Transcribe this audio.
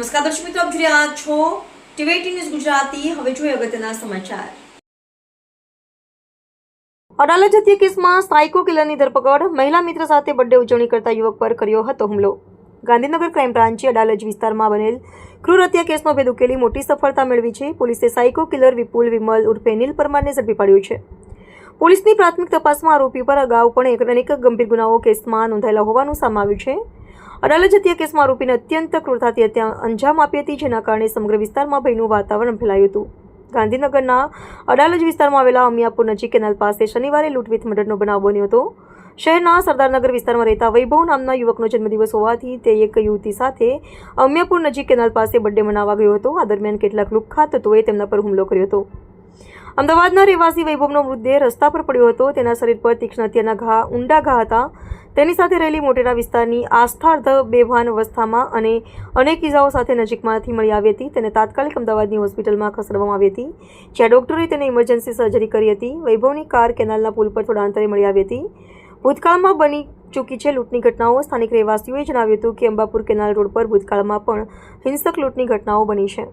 નમસ્કાર, દર્શક મિત્રો, આપ જોઈ રહ્યા છો ટીવી ન્યૂઝ ગુજરાતી. હવે જોઈએ અગત્યના સમાચાર. અડાલજ હત્યા કેસમાં સાયકો કિલરની ધરપકડ. મહિલા મિત્ર સાથે બર્થડે ઉજવણી કરતા યુવક પર કર્યો હતો હુમલો. ગાંધીનગર ક્રાઇમ બ્રાન્ચે અડાલજ વિસ્તારમાં બનેલ ક્રૂર હત્યા કેસનો ભેદ ઉકેલી મોટી સફળતા મેળવી છે. પોલીસે સાયકો કિલર વિપુલ વિમલ ઉર્ફે નીલ પરમારને ઝડપી પાડ્યો છે. પોલીસની પ્રાથમિક તપાસમાં આરોપી પર અગાઉ પણ અનેક ગંભીર ગુનાઓ કેસમાં નોંધાયેલા હોવાનું સામે આવ્યું છે. અડાલજ હત્યા કેસમાં આરોપીને અત્યંત ક્રૂરતાથી હત્યા અંજામ આપી હતી, જેના કારણે સમગ્ર વિસ્તારમાં ભયનું વાતાવરણ ફેલાયું હતું. ગાંધીનગરના અડાલજ વિસ્તારમાં આવેલા અમિયાપુર નજીક કેનાલ પાસે શનિવારે લૂંટવીથ મર્ડરનો બનાવ બન્યો હતો. શહેરના સરદારનગર વિસ્તારમાં રહેતા વૈભવ નામના યુવકનો જન્મદિવસ હોવાથી તે એક યુવતી સાથે અમિયાપુર નજીક કેનાલ પાસે બર્થડે મનાવવા ગયો હતો. આ દરમિયાન કેટલાક લુખ્ખા તત્વોએ તેમના પર હુમલો કર્યો હતો. અમદાવાદના રહેવાસી વૈભવનો મૃતદેહ રસ્તા પર પડ્યો હતો. તેના શરીર પર તીક્ષ્ણ હત્યાના ઘા, ઊંડા ઘા હતા. તેની સાથે રહેલી મોટેરા વિસ્તારની આસ્થાર્ધ બેભાન અવસ્થામાં અને અનેક ઇજાઓ સાથે નજીકમાંથી મળી આવી હતી. તેને તાત્કાલિક અમદાવાદની હોસ્પિટલમાં ખસેડવામાં આવી હતી, જ્યાં ડોક્ટરે તેને ઇમરજન્સી સર્જરી કરી હતી. વૈભવની કાર કેનાલના પુલ પર થોડા અંતરે મળી આવી હતી. ભૂતકાળમાં બની ચૂકી છે લૂંટની ઘટનાઓ. સ્થાનિક રહેવાસીઓએ જણાવ્યું હતું કે અંબાપુર કેનાલ રોડ પર ભૂતકાળમાં પણ હિંસક લૂંટની ઘટનાઓ બની છે.